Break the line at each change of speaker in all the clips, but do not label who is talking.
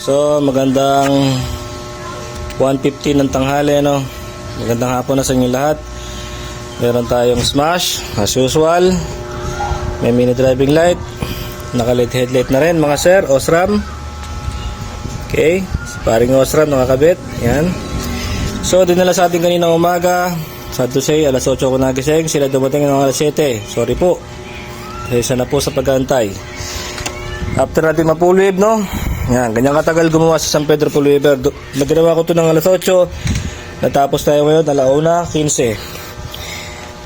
So, magandang 1.15 ng tanghali, ano? Magandang hapon na sa inyo lahat. Meron tayong smash, as usual. May mini driving light. Naka-LED headlight na rin, mga sir. Osram. Okay. Paring Osram, nakakabit. Yan. So, dinala sa atin kanina umaga. Sad to say, alas 8 ko nagising. Sila dumating ng alas 7. Sorry po. Isa na po sa pag-aantay. After natin mapulwib, no? Yan, ganyan katagal gumawa sa San Pedro Pulwiber. Do- Naginawa ko to ng alas 8. Natapos tayo ngayon, alauna, 15.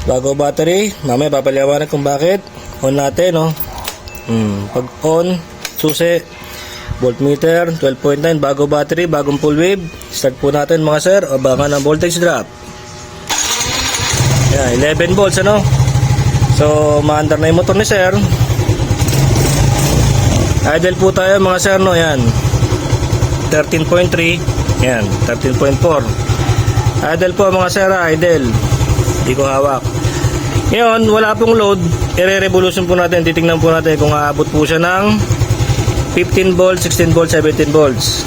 Bago battery, mamaya papaliwanag kung bakit. On natin, no? Hmm, pag on, susi, voltmeter, 12.9, bago battery, bagong full wave. Start po natin mga sir, o baka ng voltage drop. Yan, 11 volts, ano? So, maandar na yung motor ni sir. Idle po tayo mga sir, no? Yan. 13.3. Yan, 13.4. Idle po mga sir, idle. Hindi ko hawak. Ngayon, wala pong load. I-revolution po natin. Titingnan po natin kung aabot po siya ng 15 volts, 16 volts, 17 volts.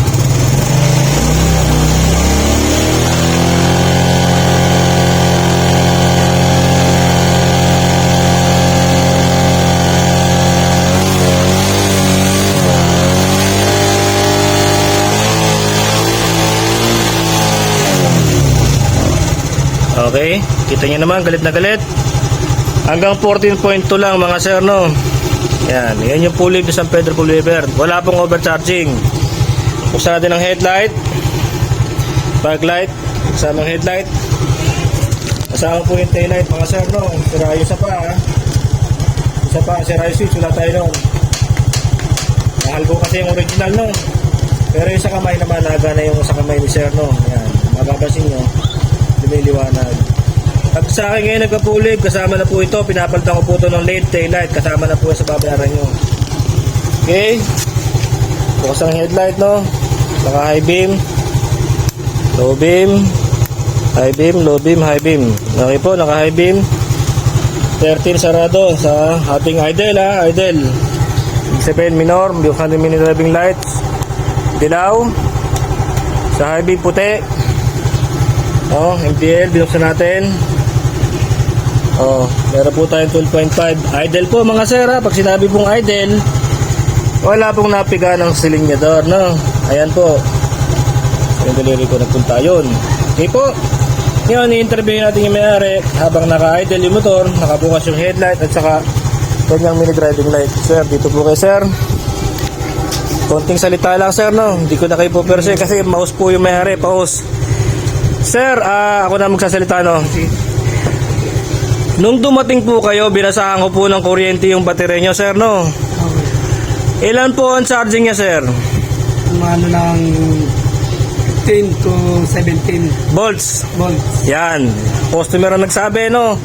Okay, kita niyo naman, galit na galit. Hanggang 14.2 lang mga sir, no? Yan, yan yung pulley ni San Pedro Pulweber. Wala pong overcharging. Buksan natin ang headlight. Fog light. Kasama ang headlight. Kasama po yung taillight mga sir, no? Sira yung isa pa, ha? Isa pa, sira yung switch. Wala tayo nun. Mahal po kasi yung original, no? Pero yung sa kamay naman, naga na yung sa kamay ni sir, no? Yan, mababasin nyo lumiliwanag. Pag sa akin ngayon nagka-pulib, kasama na po ito, pinapalitan ko po ito ng late taillight, kasama na po sa babayaran nyo. Okay? Bukas ang headlight, no? Naka high beam, low beam, high beam, low beam, high beam. Okay po, naka high beam. 13 sarado sa ating idle, ha? Idle. Ibig sabihin, minor, buksan yung mini driving lights. Dilaw. Sa high beam, puti. Oh, MTL, binuksan natin. Oh, meron po tayong 12.5. Idle po mga sir ha. Pag sinabi pong idle, wala pong napiga ng silinyador, no? Ayan po. Yung delivery ko nagpunta yun. Okay po. Ngayon, i-interview natin yung may-ari habang naka-idle yung motor, nakabukas yung headlight at saka kanyang mini driving light. Sir, dito po kay sir. Konting salita lang sir, no? Hindi ko na kayo po perse kasi mouse po yung may-ari, pause. Sir, ah, ako na magsasalita no. Nung dumating po kayo, binasahan ko po ng kuryente yung baterya nyo, sir, no? Ilan po ang charging niya, sir?
Umano ng 10 to 17
Volts.
volts.
Yan. Customer ang nagsabi, no?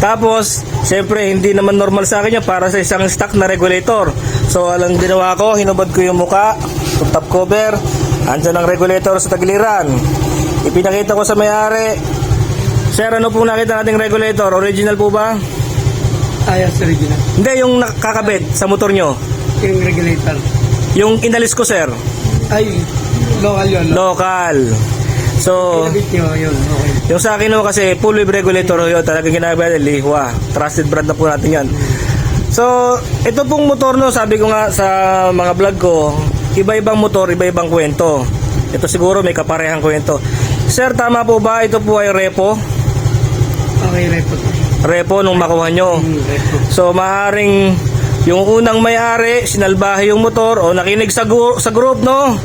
Tapos, siyempre, hindi naman normal sa akin yan para sa isang stock na regulator. So, alang ginawa ko, hinubad ko yung muka, top cover, andyan ang regulator sa tagiliran. Ipinakita ko sa may-ari. Sir, ano po nakita nating regulator? Original po ba?
Ayos original.
Hindi, yung nakakabit sa motor nyo.
Yung regulator.
Yung inalis ko, sir.
Ay, local yun. No?
Local. So,
Kinabit nyo yun. Okay.
yung sa akin no, kasi full wave regulator yun, talagang ginagawa nila, Lihua. Trusted brand na po natin yan. So, ito pong motor no, sabi ko nga sa mga vlog ko, iba-ibang motor, iba-ibang kwento. Ito siguro may kaparehang kwento. Sir, tama po ba? Ito po ay repo?
Okay, repo.
Repo nung makuha nyo.
Hmm, repo.
So, maaring yung unang may-ari, sinalbahe yung motor o nakinig sa, sa group, no?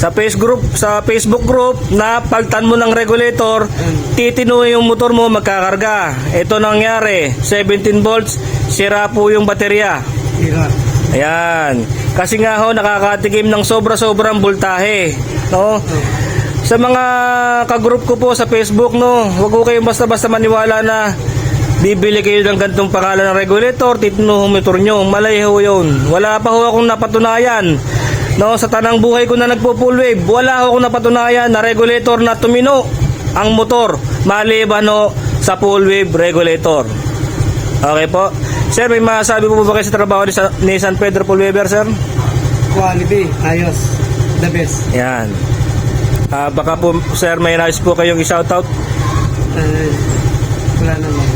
Sa face group, sa Facebook group na pagtan mo ng regulator, titino yung motor mo magkakarga. Ito nangyari, 17 volts, sira po yung baterya.
Tira.
Ayan. Kasi nga ho, nakakatikim ng sobra-sobrang voltahe. No? Sa mga kagroup ko po sa Facebook, no, wag ko kayong basta-basta maniwala na bibili kayo ng gantong pangalan ng regulator, titino yung motor nyo. Malay ho yun. Wala pa ho akong napatunayan. No, sa tanang buhay ko na nagpo-full wave, wala ho akong napatunayan na regulator na tumino ang motor maliban ho sa full wave regulator. Okay po. Sir, may masabi po ba kayo sa trabaho ni, Sa- ni San Pedro Pulweber, sir?
Quality. Ayos. The best.
Yan. Ah, baka po, sir, may nais po kayong i-shoutout.
Uh, wala naman.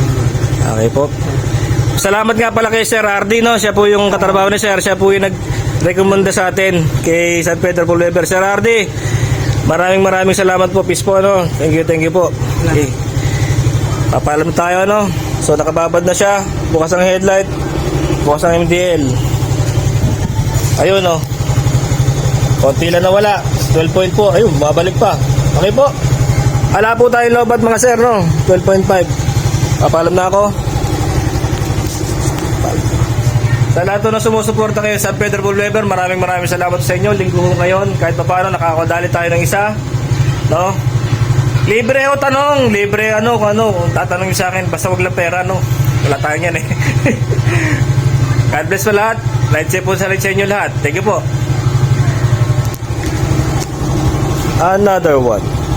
Okay po. Salamat nga pala kay Sir Ardi, no? Siya po yung katrabaho ni Sir. Siya po yung nag-recommenda sa atin kay San Pedro Pulveber. Sir Ardi, maraming maraming salamat po. Peace po, no? Thank you, thank you po. Okay. Papalam tayo, no? So, nakababad na siya. Bukas ang headlight. Bukas ang MDL. Ayun, no? Konti lang nawala. 12 point po. Ayun, babalik pa. Okay po. Hala po tayo lobat mga sir, no? 12.5. Papalam na ako. Sa lahat na sumusuporta kayo sa Pedro Bulweber, maraming maraming salamat sa inyo. Linggo ko ngayon, kahit pa paano, nakakadali tayo ng isa. No? Libre o tanong, libre ano, kung ano, kung tatanong sa akin, basta wag lang pera, no? Wala tayong yan eh. God bless po lahat. Light safe po sa sa inyo lahat. Thank you po. Another one.